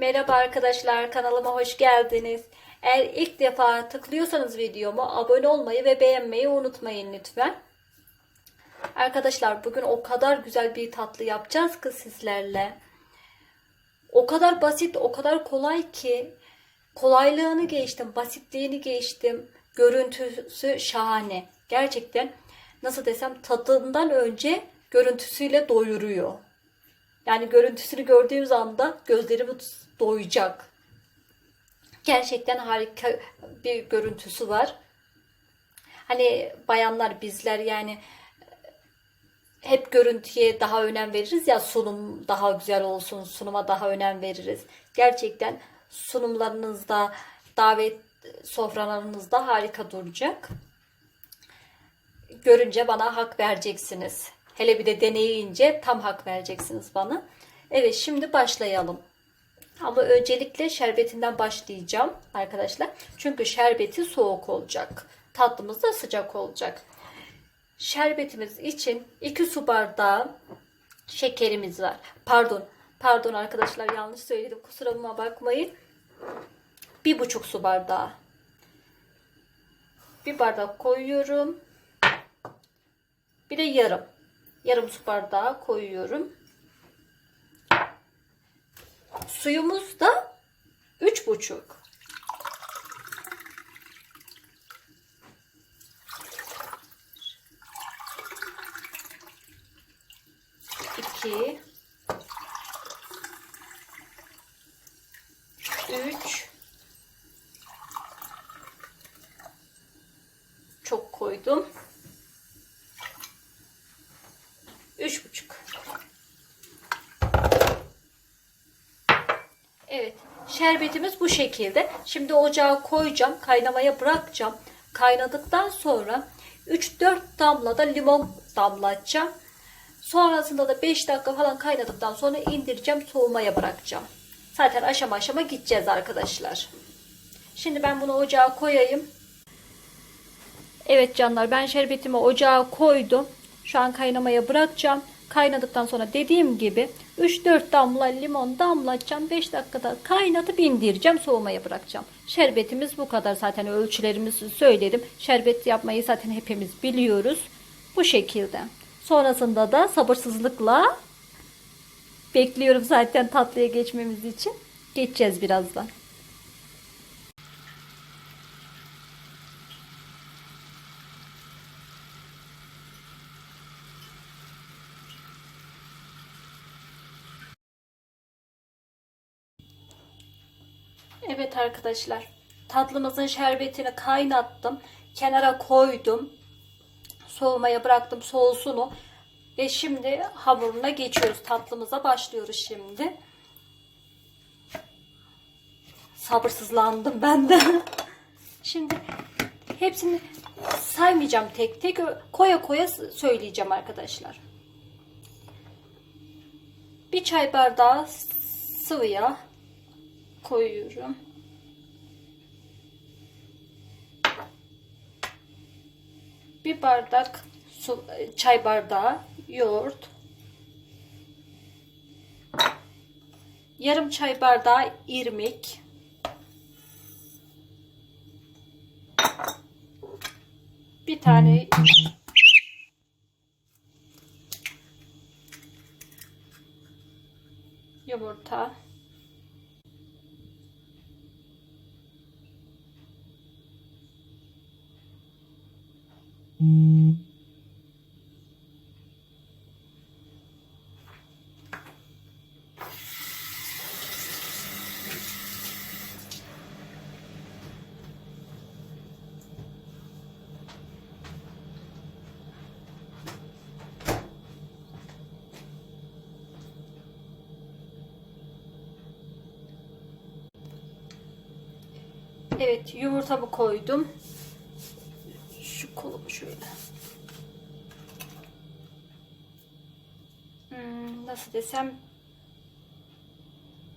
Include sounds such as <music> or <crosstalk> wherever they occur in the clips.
Merhaba arkadaşlar kanalıma hoş geldiniz. Eğer ilk defa tıklıyorsanız videomu abone olmayı ve beğenmeyi unutmayın lütfen. Arkadaşlar bugün o kadar güzel bir tatlı yapacağız ki sizlerle. O kadar basit, o kadar kolay ki kolaylığını geçtim, basitliğini geçtim. Görüntüsü şahane. Gerçekten nasıl desem tadından önce görüntüsüyle doyuruyor. Yani görüntüsünü gördüğümüz anda gözlerimiz doyacak. Gerçekten harika bir görüntüsü var. Hani bayanlar bizler yani hep görüntüye daha önem veririz ya sunum daha güzel olsun, sunuma daha önem veririz. Gerçekten sunumlarınızda, davet sofralarınızda harika duracak. Görünce bana hak vereceksiniz. Hele bir de deneyince tam hak vereceksiniz bana. Evet şimdi başlayalım. Ama öncelikle şerbetinden başlayacağım arkadaşlar. Çünkü şerbeti soğuk olacak. Tatlımız da sıcak olacak. Şerbetimiz için 2 su bardağı şekerimiz var. Pardon. Pardon arkadaşlar yanlış söyledim. Kusuruma bakmayın. Bir buçuk su bardağı. Bir bardak koyuyorum. Bir de yarım. Yarım su bardağı koyuyorum. Suyumuz da üç buçuk. İki. Üç. Çok koydum. Üç buçuk. Evet. Şerbetimiz bu şekilde. Şimdi ocağa koyacağım. Kaynamaya bırakacağım. Kaynadıktan sonra 3-4 damla da limon damlatacağım. Sonrasında da 5 dakika falan kaynadıktan sonra indireceğim. Soğumaya bırakacağım. Zaten aşama aşama gideceğiz arkadaşlar. Şimdi ben bunu ocağa koyayım. Evet canlar ben şerbetimi ocağa koydum. Şu an kaynamaya bırakacağım. Kaynadıktan sonra dediğim gibi 3-4 damla limon damlatacağım. 5 dakikada kaynatıp indireceğim. Soğumaya bırakacağım. Şerbetimiz bu kadar. Zaten ölçülerimizi söyledim. Şerbet yapmayı zaten hepimiz biliyoruz. Bu şekilde. Sonrasında da sabırsızlıkla bekliyorum zaten tatlıya geçmemiz için. Geçeceğiz birazdan. Evet arkadaşlar. Tatlımızın şerbetini kaynattım. Kenara koydum. Soğumaya bıraktım soğusun o. Ve şimdi hamuruna geçiyoruz. Tatlımıza başlıyoruz şimdi. Sabırsızlandım ben de. <laughs> Şimdi hepsini saymayacağım tek tek. Koya koya söyleyeceğim arkadaşlar. Bir çay bardağı sıvı yağ koyuyorum. Bir bardak su, çay bardağı yoğurt. Yarım çay bardağı irmik. Bir tane yumurta. Evet yumurtamı koydum. Şöyle. Hmm, nasıl desem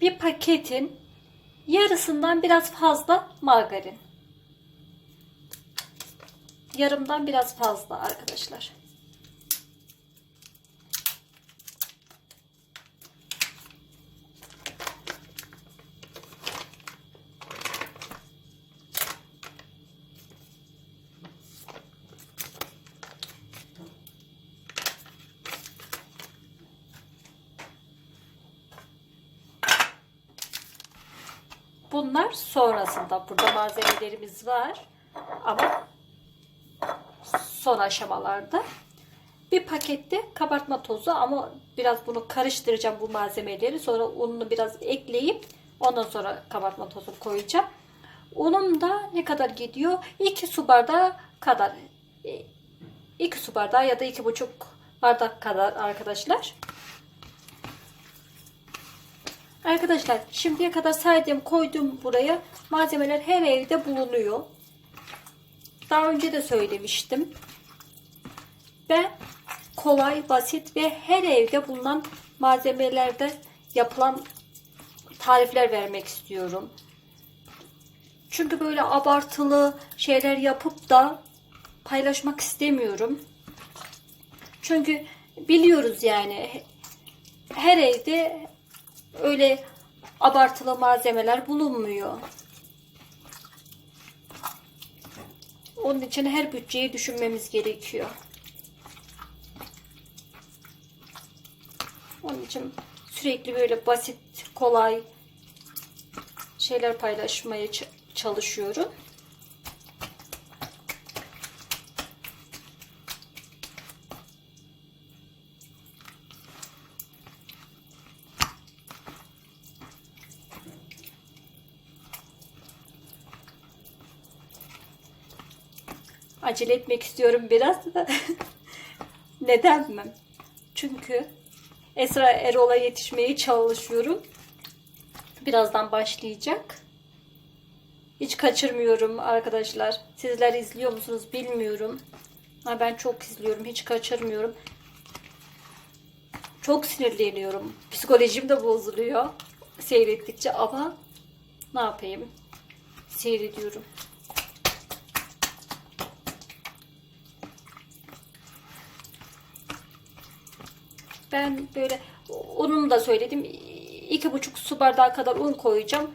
bir paketin yarısından biraz fazla margarin. Yarımdan biraz fazla arkadaşlar. Bunlar sonrasında. Burada malzemelerimiz var. Ama son aşamalarda. Bir pakette kabartma tozu ama biraz bunu karıştıracağım bu malzemeleri. Sonra ununu biraz ekleyip ondan sonra kabartma tozu koyacağım. Unum da ne kadar gidiyor? 2 su bardağı kadar. 2 su bardağı ya da 2,5 bardak kadar arkadaşlar. Arkadaşlar şimdiye kadar saydığım koydum buraya malzemeler her evde bulunuyor. Daha önce de söylemiştim. Ben kolay, basit ve her evde bulunan malzemelerde yapılan tarifler vermek istiyorum. Çünkü böyle abartılı şeyler yapıp da paylaşmak istemiyorum. Çünkü biliyoruz yani her evde öyle abartılı malzemeler bulunmuyor. Onun için her bütçeyi düşünmemiz gerekiyor. Onun için sürekli böyle basit, kolay şeyler paylaşmaya çalışıyorum. Acele etmek istiyorum biraz da. <laughs> Neden mi? Çünkü Esra Erol'a yetişmeye çalışıyorum. Birazdan başlayacak. Hiç kaçırmıyorum arkadaşlar. Sizler izliyor musunuz bilmiyorum. Ama ben çok izliyorum. Hiç kaçırmıyorum. Çok sinirleniyorum. Psikolojim de bozuluyor. Seyrettikçe ama ne yapayım? Seyrediyorum. Ben böyle ununu da söyledim. iki buçuk su bardağı kadar un koyacağım.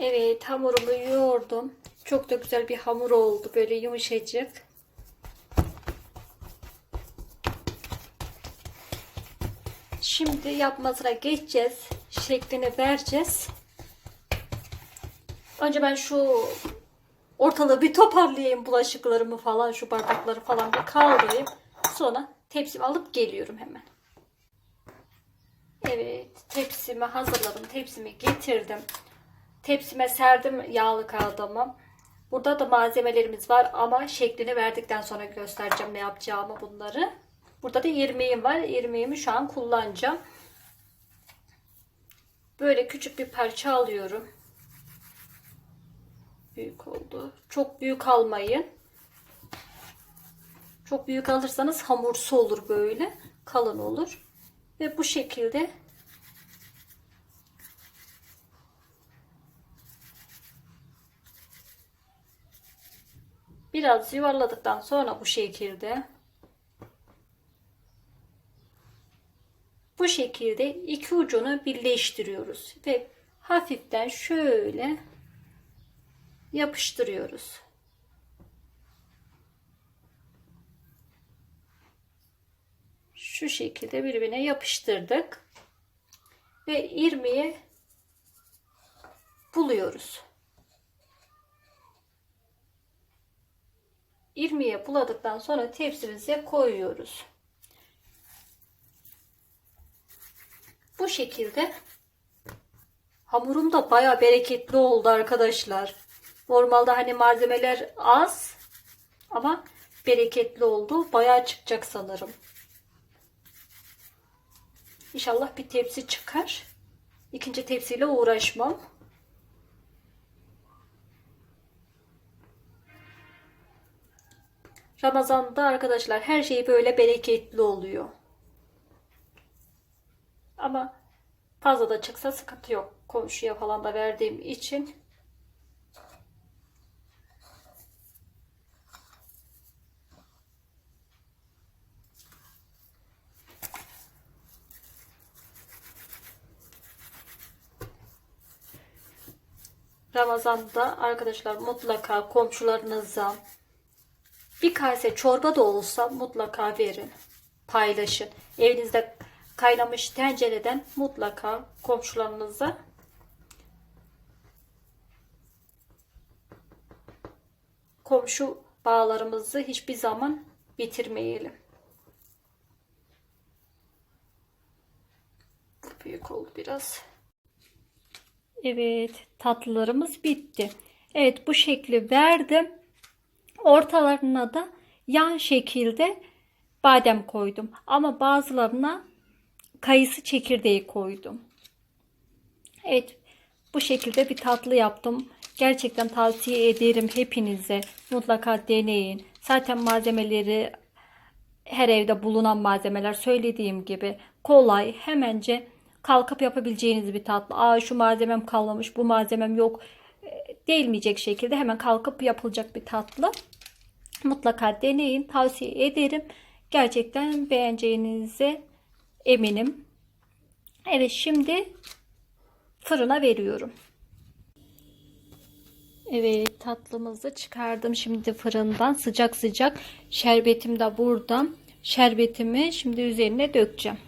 Evet hamurumu yoğurdum. Çok da güzel bir hamur oldu. Böyle yumuşacık. Şimdi yapmasına geçeceğiz. Şeklini vereceğiz. Önce ben şu ortalığı bir toparlayayım bulaşıklarımı falan şu bardakları falan bir kaldırayım. Sonra tepsimi alıp geliyorum hemen. Evet tepsimi hazırladım. Tepsimi getirdim. Tepsime serdim yağlı kağıdımı. Burada da malzemelerimiz var ama şeklini verdikten sonra göstereceğim ne yapacağımı bunları. Burada da irmiğim var. İrmiğimi şu an kullanacağım. Böyle küçük bir parça alıyorum. Büyük oldu. Çok büyük almayın. Çok büyük alırsanız hamursu olur böyle. Kalın olur. Ve bu şekilde biraz yuvarladıktan sonra bu şekilde bu şekilde iki ucunu birleştiriyoruz ve hafiften şöyle yapıştırıyoruz. Şu şekilde birbirine yapıştırdık. Ve irmiği buluyoruz. İrmiğe buladıktan sonra tepsimize koyuyoruz. Bu şekilde hamurum da baya bereketli oldu arkadaşlar. Normalde hani malzemeler az ama bereketli oldu. Baya çıkacak sanırım. İnşallah bir tepsi çıkar. İkinci tepsiyle uğraşmam. Ramazan'da arkadaşlar her şey böyle bereketli oluyor. Ama fazla da çıksa sıkıntı yok. Komşuya falan da verdiğim için Ramazan'da arkadaşlar mutlaka komşularınıza bir kase çorba da olsa mutlaka verin. Paylaşın. Evinizde kaynamış tencereden mutlaka komşularınıza komşu bağlarımızı hiçbir zaman bitirmeyelim. Büyük oldu biraz. Evet, tatlılarımız bitti. Evet, bu şekli verdim. Ortalarına da yan şekilde badem koydum. Ama bazılarına kayısı çekirdeği koydum. Evet, bu şekilde bir tatlı yaptım. Gerçekten tavsiye ederim hepinize. Mutlaka deneyin. Zaten malzemeleri her evde bulunan malzemeler söylediğim gibi kolay hemence kalkıp yapabileceğiniz bir tatlı. Aa şu malzemem kalmamış, bu malzemem yok e, değilmeyecek şekilde hemen kalkıp yapılacak bir tatlı. Mutlaka deneyin. Tavsiye ederim. Gerçekten beğeneceğinize eminim. Evet şimdi fırına veriyorum. Evet tatlımızı çıkardım şimdi fırından sıcak sıcak şerbetim de burada. Şerbetimi şimdi üzerine dökeceğim.